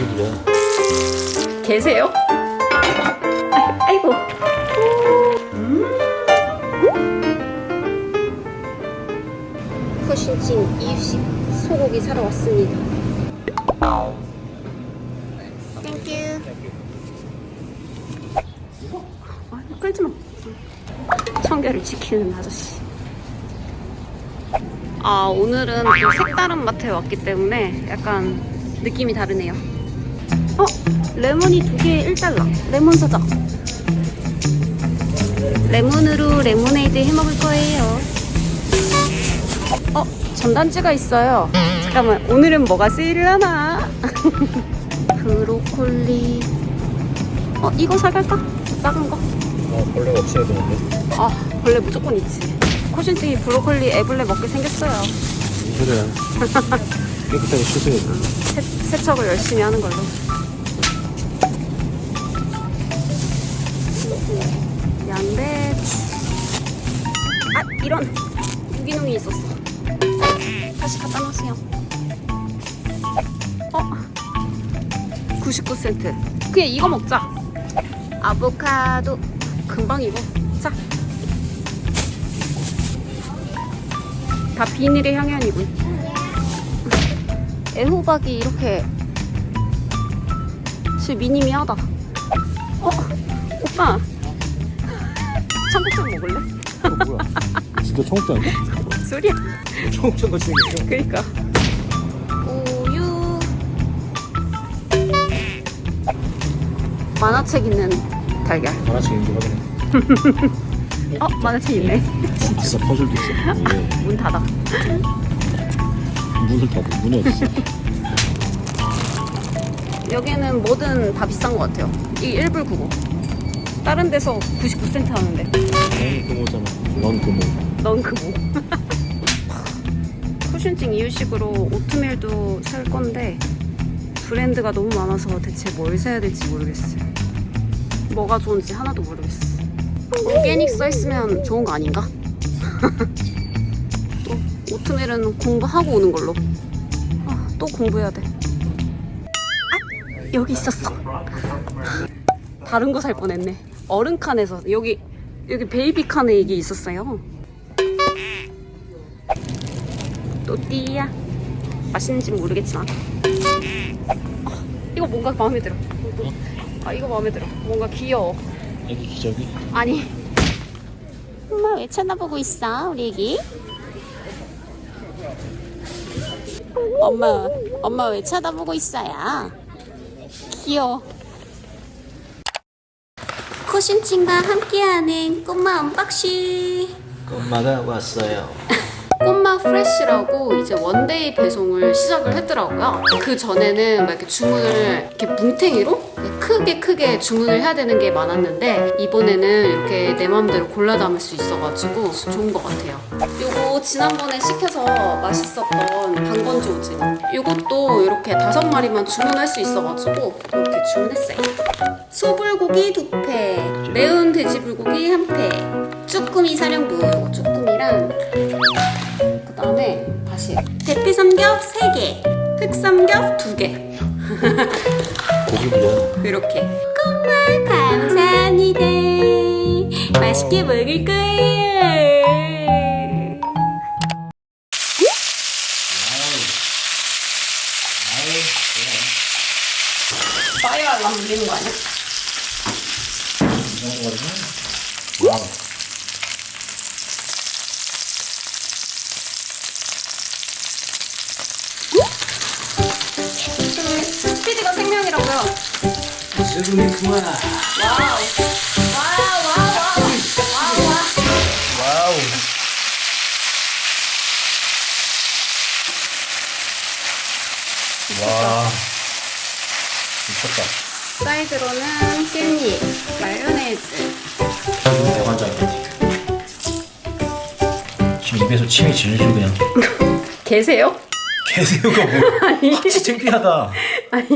고집이야. 계세요? 아, 아이고. 푸신칭 이유식 소고기 사러 왔습니다. 땡큐. 아, 끌지 마. 청결을 지키는 아저씨. 아, 오늘은 좀 색다른 마트에 왔기 때문에 약간 느낌이 다르네요. 어? 레몬이 두 개에 1달러. 레몬 사자. 레몬으로 레모네이드 해 먹을 거예요. 어? 전단지가 있어요. 잠깐만, 오늘은 뭐가 세일을 하나? 브로콜리. 어, 이거 사갈까? 작은 거? 아, 벌레가 없어야 되는데. 아, 원래 무조건 있지. 코신증이 브로콜리 애벌레 먹게 생겼어요. 소리야. 깨끗하게 씻어야지. 세, 세척을 열심히 하는 걸로. 양배추. 아, 이런 유기농이 있었어. 다시 갖다 놓으세요. 어? 99센트. 그냥 이거 먹자. 아보카도. 금방 익어. 자. 다 비닐의 향연이군. 애호박이 이렇게 진짜 미니미하다. 어? 오빠 청국장 먹을래? 어, 뭐야. 진짜 청국장인가? 뭔 소리야? 청국장 같이 생겼어. 그니까 우유 만화책 있는 달걀 하나씩 인지 확인해. 어? 만화책 있네 아싸, 퍼즐도 있어. 예. 문 닫아 문을 닫아. 문이 어딨어? 여기는 뭐든 다 비싼 것 같아요 이 1불 99 다른 데서 99센트 하는데 넌 금오잖아. 넌 그거. 쿠션증 이유식으로 오트밀도 살 건데 브랜드가 너무 많아서 대체 뭘 사야 될지 모르겠어요. 뭐가 좋은지 하나도 모르겠어. 오게닉 써있으면 좋은 거 아닌가? 또 오트밀은 공부하고 오는 걸로. 아, 또 공부해야 돼. 아, 여기 있었어. 다른 거 살 뻔했네. 어른 칸에서 여기 여기 베이비 칸에 이게 있었어요. 또띠야 맛있는지 모르겠지만 어, 이거 뭔가 마음에 들어. 아 이거 마음에 들어. 뭔가 귀여워. 애기 기저귀? 아니. 엄마 왜 쳐다보고 있어 우리 애기? 엄마 엄마 왜 쳐다보고 있어요? 귀여워. 코신친과 함께하는 꼬마 언박싱. 엄마가 왔어요. 꼬마 프레쉬라고 이제 원데이 배송을 시작을 했더라고요. 그 전에는 막 이렇게 주문을 이렇게 뭉탱이로 크게 크게 주문을 해야 되는 게 많았는데 이번에는 이렇게 내 마음대로 골라 담을 수 있어가지고 좋은 것 같아요. 요거 지난번에 시켜서 맛있었던 방건조지. 요것도 이렇게 다섯 마리만 주문할 수 있어가지고 이렇게 주문했어요. 소불고기 두 팩, 매운 돼지불고기 한 팩, 쭈꾸미 사령부 쭈꾸미랑 그 다음에 다시 대피 삼겹 3개, 흑 삼겹 2개 고집이야. 이렇게. 정말 감사합니다. 맛있게 먹을 거예요. 파이어 알람 울리는 거 아니야? 와 세븐이 그만. 와우 와우 와우 와우 와우 와우 와우. 와. 미쳤다. 사이드로는 깻잎, 마요네즈 지금 대관장이지. 지금 입에서 침이 질질 그냥. 계세요? 개새우가 뭐? 진짜 창피하다. 아니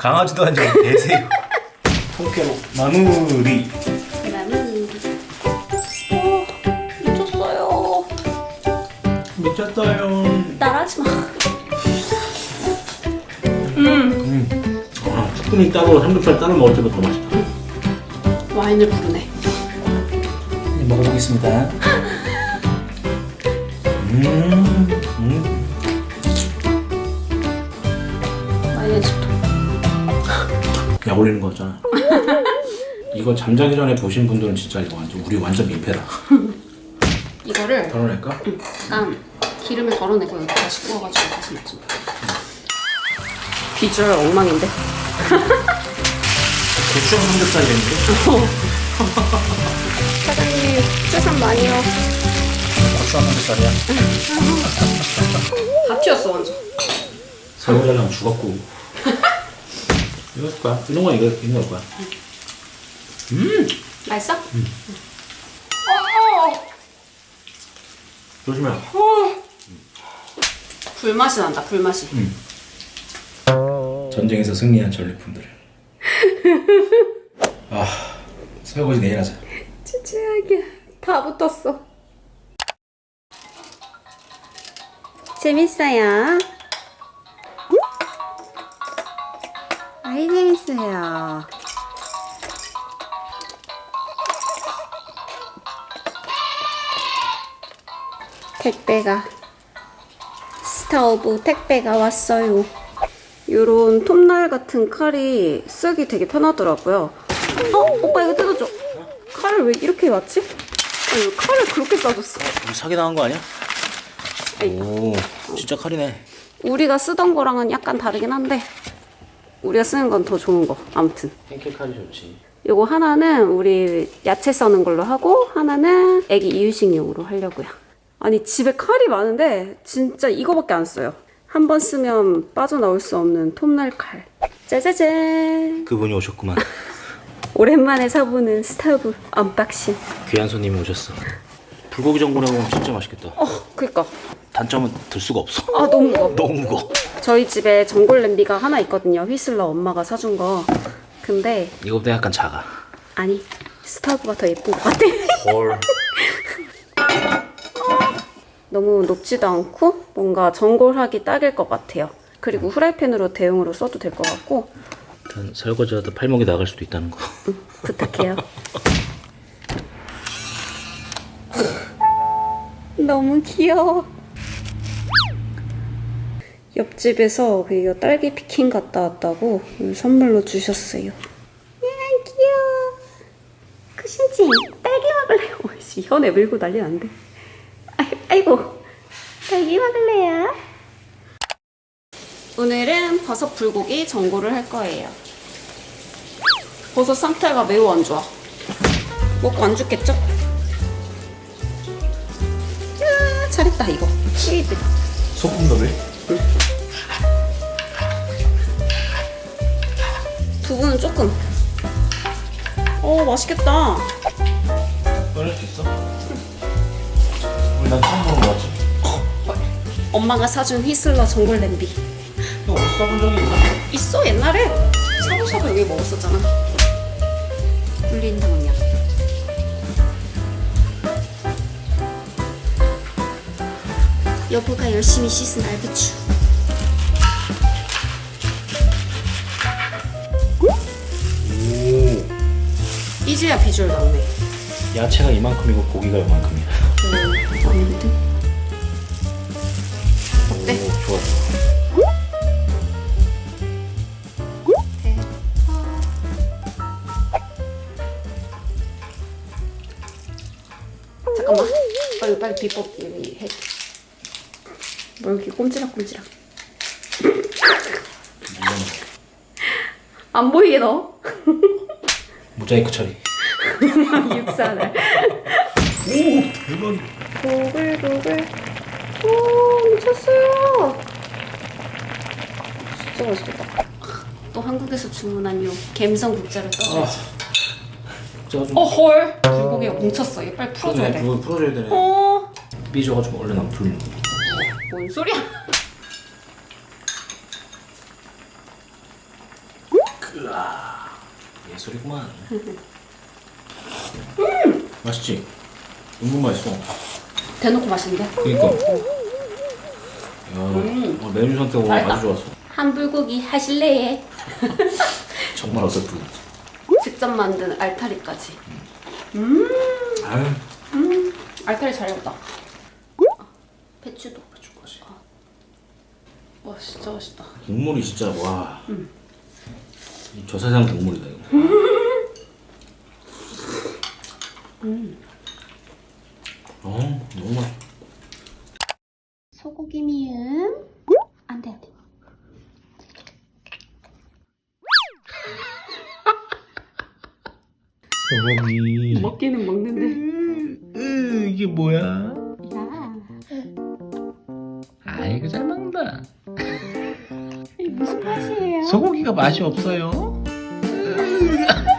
강아지도 아니고 개새우. 통깨로 마무리. 나는 어 미쳤어요 미쳤어요. 따라하지 마. 음. 쭈꾸미 따로 삼겹살 따로 먹을 때보다 더 맛있다. 와인을 부르네. 네, 먹어보겠습니다. 음, 음. 와인의 약 올리는 거잖아. 이거 잠자기 전에 보신 분들은 진짜 이거 완전 우리 완전 민폐다. 이거를 덜어낼까? 약간 기름을 덜어내고 여기 다시 구워가지고 다시 먹습니다. 비주얼 엉망인데. 고추장 삼겹살이 됐는데? 사장님 추천 많이요. 고추장 삼겹살이야? 다 튀었어 완전. 설거지하려면 죽었고. 이거 할 거야. 이런 건 이거 할 거야. 음, 맛있어? 조심해. 불맛이 난다 불맛이. 전쟁에서 승리한 전리품들. 아, 설거지 내일 하자. 최악이야. 다 붙었어. 재밌어요. 재밌어요. 택배가 스타오브 택배가 왔어요. 요런 톱날 같은 칼이 쓰기 되게 편하더라고요. 어? 오빠 이거 뜯어줘. 칼을 왜 이렇게 왔지? 아니, 왜 칼을 그렇게 싸줬어? 우리 사기 당한 거 아니야? 아이고. 오, 진짜 칼이네. 우리가 쓰던 거랑은 약간 다르긴 한데 우리가 쓰는 건 더 좋은 거. 아무튼 팬케이크 칼이 좋지. 요거 하나는 우리 야채 써는 걸로 하고 하나는 애기 이유식용으로 하려고요. 아니 집에 칼이 많은데 진짜 이거밖에 안 써요. 한 번 쓰면 빠져나올 수 없는 톱날 칼. 짜자잔. 그분이 오셨구만. 오랜만에 사보는 스타브 언박싱. 귀한 손님이 오셨어. 불고기 전골하고 먹으면 진짜 맛있겠다. 어, 그니까. 단점은 들 수가 없어. 아 너무 무거워. 너무 무거워. 저희 집에 전골 냄비가 하나 있거든요. 휘슬러 엄마가 사준 거. 근데 이거보다 약간 작아. 아니 스타브가 더 예쁜 것 같아. 헐. 너무 높지도 않고 뭔가 전골하기 딱일 것 같아요. 그리고 후라이팬으로 대용으로 써도 될 것 같고 일단 설거지하다 팔목이 나갈 수도 있다는 거. 부탁해요. 너무 귀여워. 옆집에서 그 딸기 피킹 갔다 왔다고 선물로 주셨어요. 야 귀여워. 크신지 딸기 먹을래요? 오씨 현에 밀고 난리 난데. 아이, 아이고 딸기 먹을래요? 오늘은 버섯 불고기 전골을 할 거예요. 버섯 상태가 매우 안 좋아. 먹고 안 죽겠죠? 야, 잘했다 이거. 시드. 소금 넣을? 두부는 조금. 어 맛있겠다. 꺼낼 수 있어? 우리 난 처음 보는 거 같지? 엄마가 사준 휘슬러 전골 냄비. 이거 어디서 써본 적이 있나? 있어 옛날에 샤브샤브 여기 먹었었잖아. 물린다 여보가 열심히 씻은 알배추. 오. 이제야 비주얼 나오네. 야채가 이만큼이고 고기가 이만큼이야. 음, 아무튼 꼼지락꼼지락. 안 보이게 넣어. 모자이크 처리. 육사를. 오. 고글고글. 오 미쳤어요. 진짜 맛있겠다. 또 한국에서 주문한 요 갬성 국자를 떠야지. 좀어 헐. 불고기가 뭉쳤어. 이거 빨리 풀어줘야 돼. 그거 풀어줘야 되네. 어. 삐져가지고 얼른 안 풀리는 거. 뭔 소리야? 예술이구만. 맛있지? 은근 맛있어. 대놓고 맛있는데? 그니까. 야, 어, 메뉴 선택 오늘 맛있다. 아주 좋았어. 한 불고기 하실래? 정말 어설프게. 직접 만든 알타리까지. 아유. 음, 알타리 잘 익었다. 배추도. 와 진짜 맛있다. 국물이 진짜 와. 이 저세상 국물이다 이거. 어 너무 맛. 소고기 미음. 안돼 안돼. 소고기. 먹기는 먹는데. 으, 이게 뭐야? 야. 아이고 잘 먹는다. 무슨 맛이에요? 소고기가 맛이 없어요. 으,